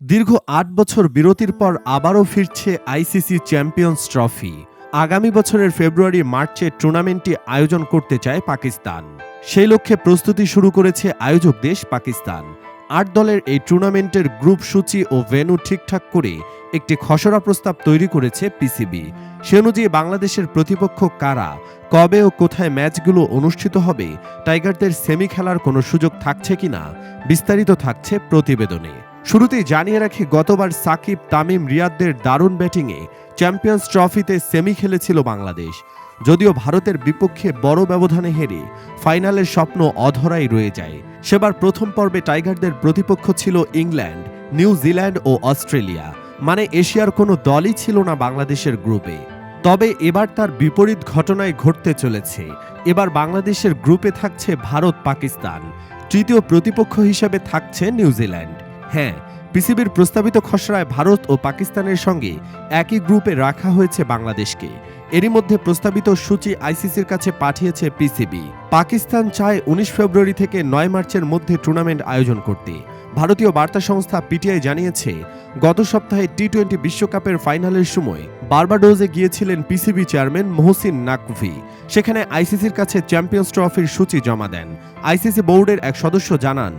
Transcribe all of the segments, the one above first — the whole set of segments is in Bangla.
দীর্ঘ আট বছর বিরতির পর আবারও ফিরছে আইসিসি চ্যাম্পিয়ন্স ট্রফি। আগামী বছরের ফেব্রুয়ারি, মার্চে টুর্নামেন্টটি আয়োজন করতে চায় পাকিস্তান। সেই লক্ষ্যে প্রস্তুতি শুরু করেছে আয়োজক দেশ পাকিস্তান। আট দলের এই টুর্নামেন্টের গ্রুপ সূচি ও ভেন্যু ঠিকঠাক করে একটি খসড়া প্রস্তাব তৈরি করেছে পিসিবি। সে অনুযায়ী বাংলাদেশের প্রতিপক্ষ কারা, কবে ও কোথায় ম্যাচগুলো অনুষ্ঠিত হবে, টাইগারদের সেমি খেলার কোনো সুযোগ থাকছে কিনা, বিস্তারিত থাকছে প্রতিবেদনে। শুরুতেই জানিয়ে রাখি, গতবার সাকিব, তামিম, রিয়াদদের দারুণ ব্যাটিংয়ে চ্যাম্পিয়ন্স ট্রফিতে সেমি খেলেছিল বাংলাদেশ। যদিও ভারতের বিপক্ষে বড় ব্যবধানে হেরে ফাইনালের স্বপ্ন অধরাই রয়ে যায়। সেবার প্রথম পর্বে টাইগারদের প্রতিপক্ষ ছিল ইংল্যান্ড নিউজিল্যান্ড ও অস্ট্রেলিয়া। মানে এশিয়ার কোনো দলই ছিল না বাংলাদেশের গ্রুপে। তবে এবার তার বিপরীত ঘটনায় ঘটতে চলেছে। এবার বাংলাদেশের গ্রুপে থাকছে ভারত পাকিস্তান তৃতীয় প্রতিপক্ষ হিসেবে থাকছে নিউজিল্যান্ড হ্যাঁ পিসিবির প্রস্তাবিত খসড়ায় ভারত ও পাকিস্তানের সঙ্গে একই গ্রুপে রাখা হয়েছে বাংলাদেশকে। এরই মধ্যে প্রস্তাবিত সূচি আইসিসির কাছে পাঠিয়েছে পিসিবি। পাকিস্তান চায় উনিশ ফেব্রুয়ারি থেকে নয় মার্চের মধ্যে টুর্নামেন্ট আয়োজন করতে। ভারতীয় বার্তা সংস্থা পিটিআই জানিয়েছে, গত সপ্তাহে টি টোয়েন্টি বিশ্বকাপের ফাইনালের সময় বার্বাডোজে গিয়েছিলেন পিসিবি চেয়ারম্যান মোহসিন নাকভি। সেখানে আইসিসির কাছে চ্যাম্পিয়ন্স ট্রফির সূচি জমা দেন। আইসিসি বোর্ডের এক সদস্য জানান,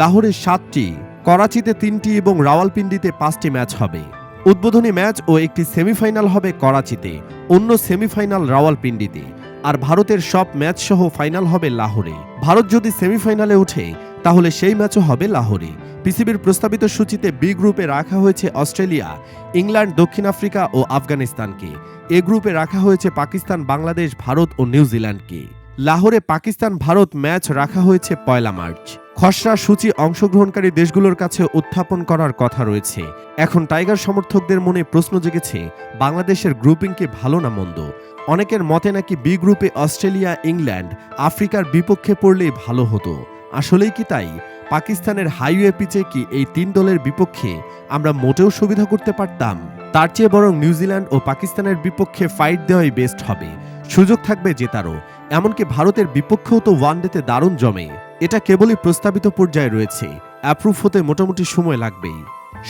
লাহোরে সাতটি করাচিতে তিনটি এবং রাওয়ালপিন্ডিতে পাঁচটি ম্যাচ হবে। উদ্বোধনী ম্যাচ ও একটি সেমিফাইনাল হবে করাচিতে, অন্য সেমিফাইনাল রাওয়ালপিন্ডিতে। আর ভারতের সব ম্যাচ সহ ফাইনাল হবে লাহোরে। ভারত যদি সেমিফাইনালে ওঠে, তাহলে সেই ম্যাচও হবে লাহোরে। পিসিবির প্রস্তাবিত সূচিতে বি গ্রুপে রাখা হয়েছে অস্ট্রেলিয়া, ইংল্যান্ড, দক্ষিণ আফ্রিকা ও আফগানিস্তানকে। এ গ্রুপে রাখা হয়েছে পাকিস্তান, বাংলাদেশ, ভারত ও নিউজিল্যান্ডকে। লাহোরে পাকিস্তান ভারত ম্যাচ রাখা হয়েছে পয়লা মার্চ। খসড়া সূচি অংশগ্রহণকারী দেশগুলোর কাছে উত্থাপন করার কথা রয়েছে। এখন টাইগার সমর্থকদের মনে প্রশ্ন জেগেছে, বাংলাদেশের গ্রুপিং কি ভালো না মন্দ? অনেকের মতে নাকি বি গ্রুপে অস্ট্রেলিয়া, ইংল্যান্ড, আফ্রিকার বিপক্ষে পড়লেই ভালো হতো। আসলেই কি তাই? পাকিস্তানের হাইওয়ে পিচে কি এই তিন দলের বিপক্ষে আমরা মোটেও সুবিধা করতে পারতাম? তার চেয়ে বরং নিউজিল্যান্ড ও পাকিস্তানের বিপক্ষে ফাইট দেওয়াই বেস্ট হবে। সুযোগ থাকবে জেতারও। এমনকি ভারতের বিপক্ষেও তো ওয়ানডেতে দারুণ জমে। এটা কেবলই প্রস্তাবিত পর্যায়ে রয়েছে। অ্যাপ্রুভ হতে মোটামুটি সময় লাগবেই।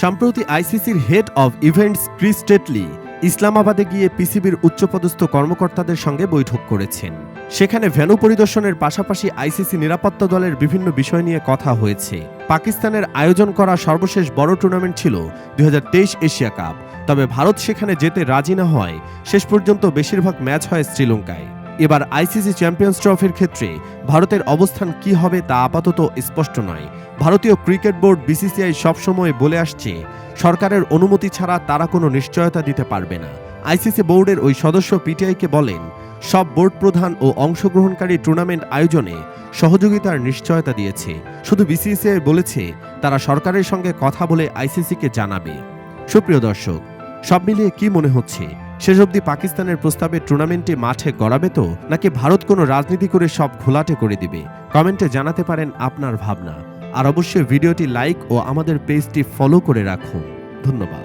সম্প্রতি আইসিসির head of events Chris Tetley ইসলামাবাদে গিয়ে পিসিবির উচ্চপদস্থ কর্মকর্তাদের সঙ্গে বৈঠক করেছেন। সেখানে ভেন্যু পরিদর্শনের পাশাপাশি আইসিসি নিরাপত্তা দলের বিভিন্ন বিষয় নিয়ে কথা হয়েছে। পাকিস্তানের আয়োজন করা সর্বশেষ বড় টুর্নামেন্ট ছিল দুই হাজার তেইশ এশিয়া কাপ। তবে ভারত সেখানে যেতে রাজি না হয় শেষ পর্যন্ত বেশিরভাগ ম্যাচ হয় শ্রীলঙ্কায়। এবার আইসিসি চ্যাম্পিয়ন্স ট্রফির ক্ষেত্রে ভারতের অবস্থান কি হবে তা আপাতত স্পষ্ট নয়। ভারতীয় ক্রিকেট বোর্ড বিসিসিআই সবসময় বলে আসছে, সরকারের অনুমতি ছাড়া তারা কোনো নিশ্চয়তা দিতে পারবে না। আইসিসি বোর্ডের ওই সদস্য পিটিআইকে বলেন, সব বোর্ড প্রধান ও অংশগ্রহণকারী টুর্নামেন্ট আয়োজনে সহযোগিতার নিশ্চয়তা দিয়েছে। শুধু বিসিসিআই বলেছে, তারা সরকারের সঙ্গে কথা বলে আইসিসিকে জানাবে। সুপ্রিয় দর্শক, সব মিলিয়ে কি মনে হচ্ছে? শেষ অবধি পাকিস্তানের প্রস্তাবে টুর্নামেন্টে মাঠে গড়াবে তো, নাকি ভারত কোনো রাজনীতি করে সব ঘোলাটে করে দিবে? কমেন্টে জানাতে পারেন আপনার ভাবনা। আর অবশ্যই ভিডিওটি লাইক ও আমাদের পেজটি ফলো করে রাখুন। ধন্যবাদ।